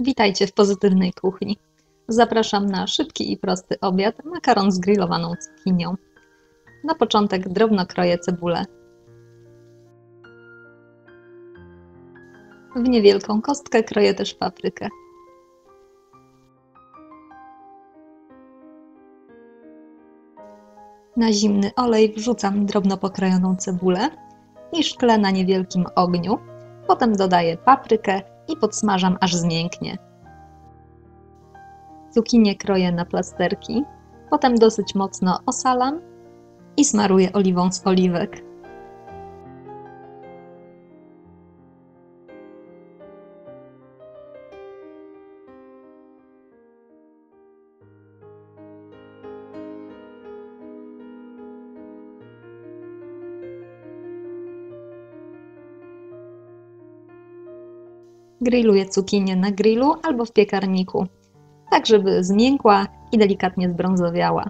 Witajcie w pozytywnej kuchni. Zapraszam na szybki i prosty obiad makaron z grillowaną cukinią. Na początek drobno kroję cebulę. W niewielką kostkę kroję też paprykę. Na zimny olej wrzucam drobno pokrojoną cebulę i szklę na niewielkim ogniu. Potem dodaję paprykę i podsmażam aż zmięknie. Cukinię kroję na plasterki, potem dosyć mocno osalam i smaruję oliwą z oliwek. Grilluję cukinię na grillu albo w piekarniku, tak żeby zmiękła i delikatnie zbrązowiała.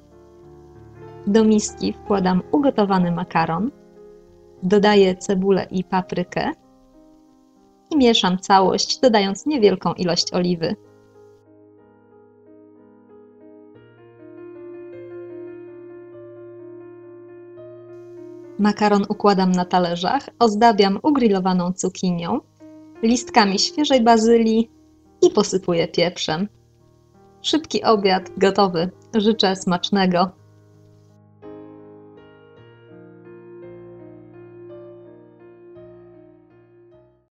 Do miski wkładam ugotowany makaron, dodaję cebulę i paprykę i mieszam całość, dodając niewielką ilość oliwy. Makaron układam na talerzach, ozdabiam ugrillowaną cukinią, listkami świeżej bazylii i posypuję pieprzem. Szybki obiad gotowy. Życzę smacznego.